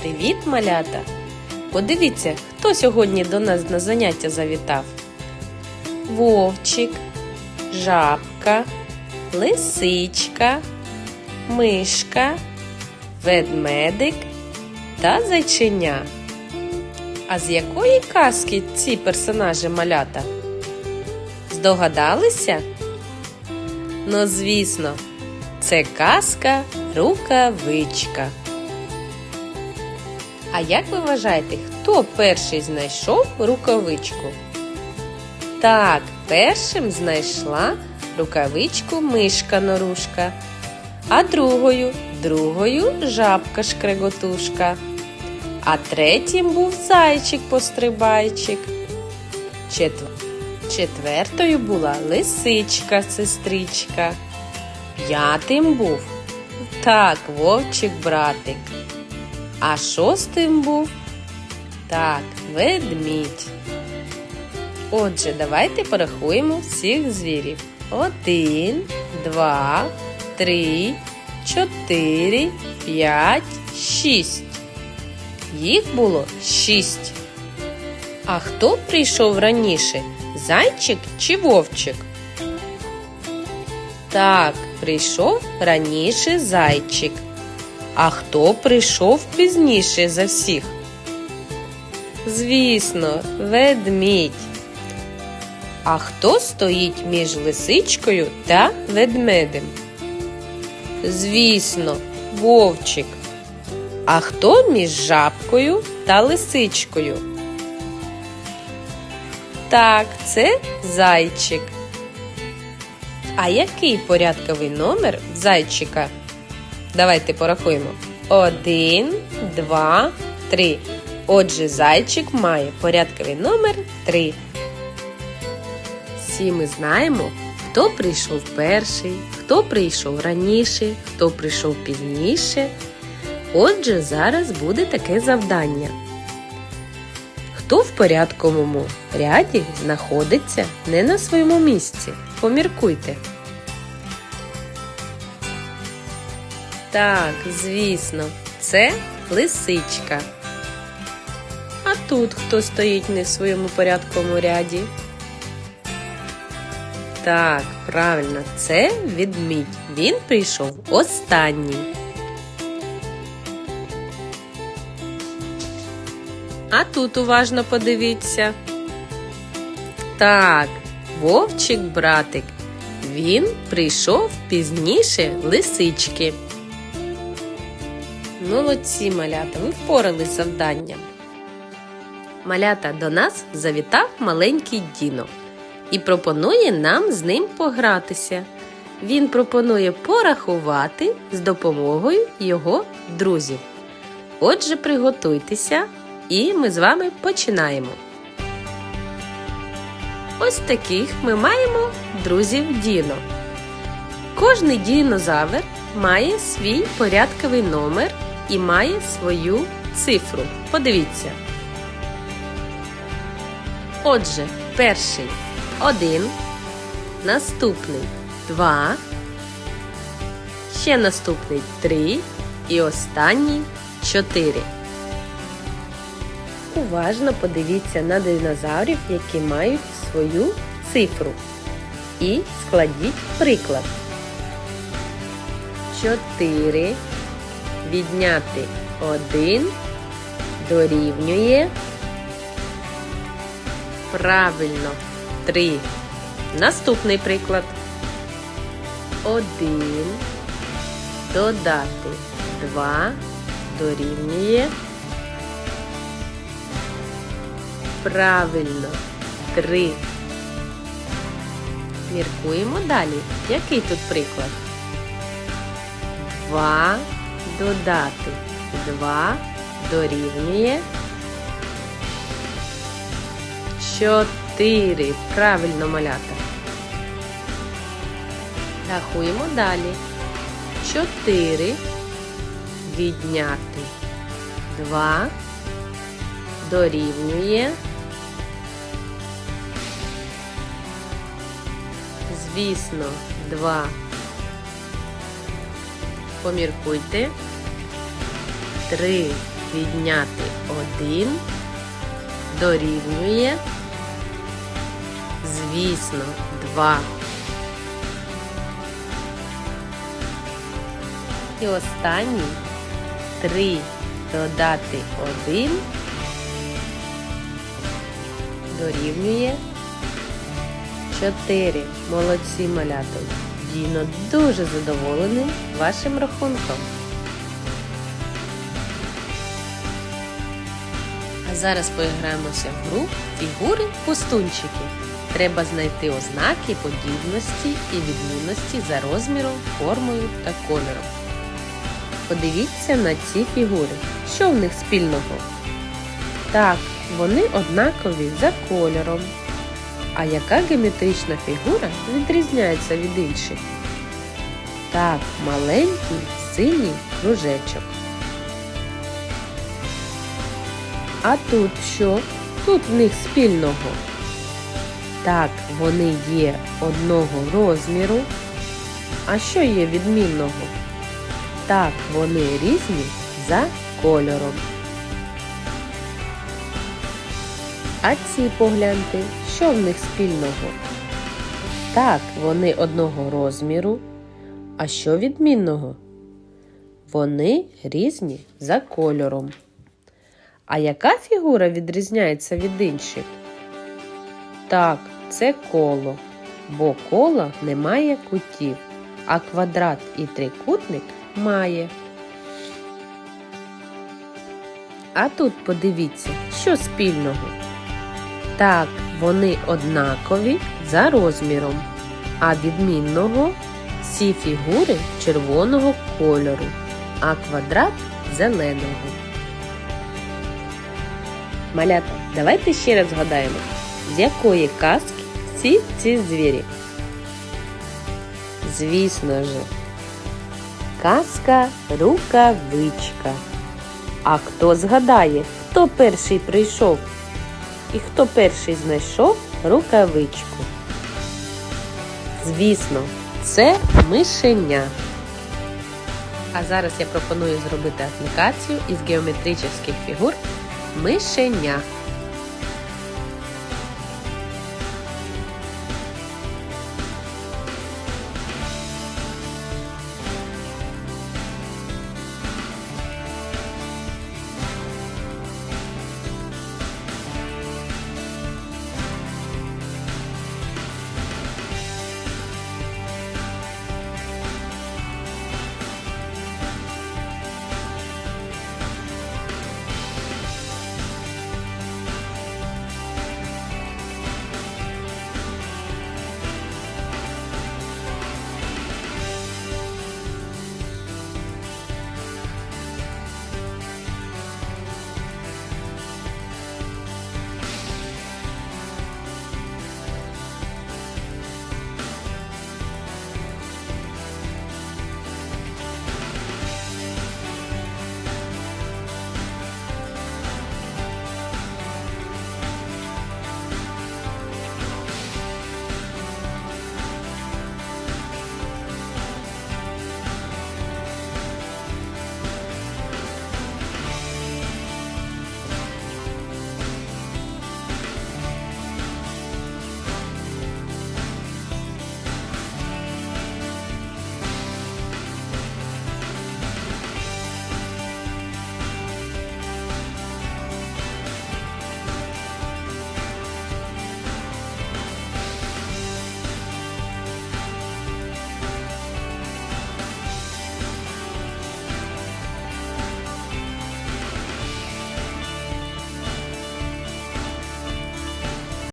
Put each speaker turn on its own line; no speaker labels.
Привіт, малята! Подивіться, хто сьогодні до нас на заняття завітав. Вовчик, жабка, лисичка, мишка, ведмедик та зайченя. А з якої казки ці персонажі малята? Здогадалися? Ну, звісно, це казка рукавичка. А як ви вважаєте, хто перший знайшов рукавичку? Так, першим знайшла рукавичку мишка норушка, а другою другою жабка шкреготушка, а третім був зайчик пострибайчик. Четв... Четвертою була лисичка сестричка. П'ятим був так, вовчик братик. А шостим був так, ведмідь. Отже, давайте порахуємо всіх звірів. Один, два, три, чотири, п'ять, шість. Їх було шість. А хто прийшов раніше? Зайчик чи вовчик? Так, прийшов раніше зайчик. А хто прийшов пізніше за всіх? Звісно, ведмідь. А хто стоїть між лисичкою та ведмедем? Звісно, вовчик. А хто між жабкою та лисичкою? Так, це зайчик. А який порядковий номер зайчика? Давайте порахуємо. Один, два, три. Отже, зайчик має порядковий номер три. Всі ми знаємо, хто прийшов перший, хто прийшов раніше, хто прийшов пізніше. Отже, зараз буде таке завдання. Хто в порядковому ряді знаходиться не на своєму місці? Поміркуйте. Так, звісно, це лисичка. А тут хто стоїть не в своєму порядковому ряді? Так, правильно, це відмідь. Він прийшов останній. А тут уважно подивіться. Так, вовчик братик. Він прийшов пізніше лисички. Молодці, малята, ви впоралися з завданням. Малята до нас завітав маленький Діно і пропонує нам з ним погратися. Він пропонує порахувати з допомогою його друзів. Отже, приготуйтеся, і ми з вами починаємо. Ось таких ми маємо друзів Діно. Кожний дінозавр має свій порядковий номер і має свою цифру. Подивіться. Отже, перший один, наступний два, ще наступний три і останній чотири. Уважно подивіться на динозаврів, які мають свою цифру. І складіть приклад. Чотири відняти один дорівнює правильно три. Наступний приклад. Один додати два дорівнює правильно три. Міркуємо далі. Який тут приклад? Два додати. Два дорівнює. Чотири. Правильно малята. Рахуємо далі. Чотири. Відняти. Два. Дорівнює. Звісно, два. Поміркуйте. Три. відняти 1 дорівнює, звісно, 2. І останній 3 додати 1 дорівнює 4. Молодці малята. Діно дуже задоволений вашим рахунком. А зараз поіграємося в гру фігури пустунчики. Треба знайти ознаки подібності і відмінності за розміром, формою та кольором. Подивіться на ці фігури. Що в них спільного? Так, вони однакові за кольором. А яка геометрична фігура відрізняється від інших? Так, маленький синій кружечок. А тут що? Тут в них спільного? Так, вони є одного розміру. А що є відмінного? Так, вони різні за кольором. А ці погляньте, що в них спільного? Так, вони одного розміру. А що відмінного? Вони різні за кольором. А яка фігура відрізняється від інших? Так, це коло, бо кола не має кутів, а квадрат і трикутник має. А тут подивіться, що спільного. Так, вони однакові за розміром, а відмінного всі фігури червоного кольору, а квадрат зеленого. Малята, давайте ще раз згадаємо, з якої казки всі ці звірі. Звісно ж, казка рукавичка. А хто згадає, хто перший прийшов? І хто перший знайшов рукавичку? Звісно, це мишеня. А зараз я пропоную зробити аплікацію із геометричних фігур мишеня.